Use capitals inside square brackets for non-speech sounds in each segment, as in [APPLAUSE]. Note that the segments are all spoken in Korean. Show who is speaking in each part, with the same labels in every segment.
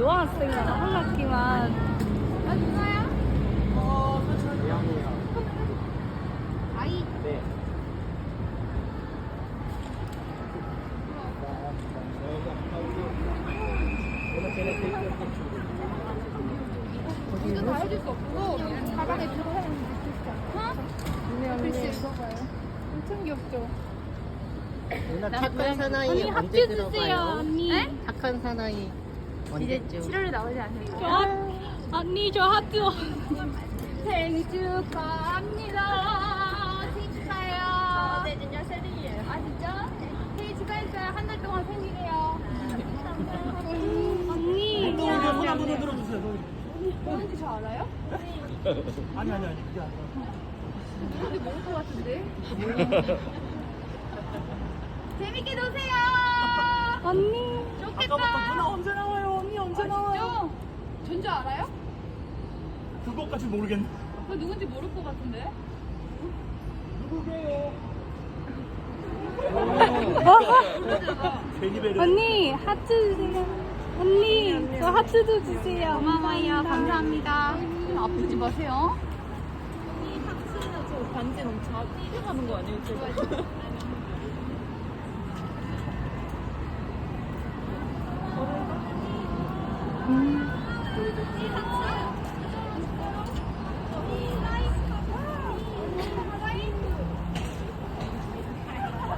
Speaker 1: 요학생이랑 한학기만
Speaker 2: 아이
Speaker 3: 네.
Speaker 2: 이거 다 해줄 수 없고 가방에 들고 해야 되는데 어? 읽어봐요 엄청 귀엽죠?
Speaker 3: 누나 착한 사나이
Speaker 1: 언니
Speaker 3: 언제
Speaker 1: 합주 주세요
Speaker 3: 들어가요?
Speaker 1: 언니
Speaker 3: 착한 사나이 언제쯤?
Speaker 2: 7월에 나오지 않을까?
Speaker 1: 언니 저 합주
Speaker 2: 생일 축하합니다 축하해요 네 진짜 생일이에요 아 진짜? 생일 축하했어요 한 달 동안 생일이에요
Speaker 1: 언니
Speaker 4: 손 한번 들어주세요.
Speaker 2: 뭔지 저 알아요?
Speaker 4: 아니 아니 아니 그게 아니라.
Speaker 2: 근데 모를 것 같은데 재밌게 노세요
Speaker 1: 언니
Speaker 2: 좋겠다
Speaker 4: 아까부터 누나 언제 나와요? 언니 언제 나와요?
Speaker 2: 진짜? 전주 알아요?
Speaker 4: 그것까지 모르겠네.
Speaker 2: 그 누군지 모를 것 같은데
Speaker 4: 누구게요? 괜히 배려.
Speaker 1: 언니 하트 주세요 언니 저 하트도 주세요
Speaker 2: 고마워요 감사합니다 아프지 마세요
Speaker 5: 반지 너무 자 삐져가는 거 아니에요? [LAUGHS]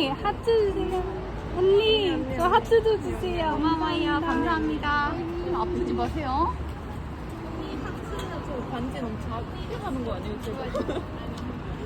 Speaker 1: 언니, 하트 주세요. 언니 저 하트도 주세요.
Speaker 2: 고마워요. 감사합니다. 아프지 마세요.
Speaker 5: 저 반지 너무 자 삐져가는 거 아니에요? 지금? [LAUGHS]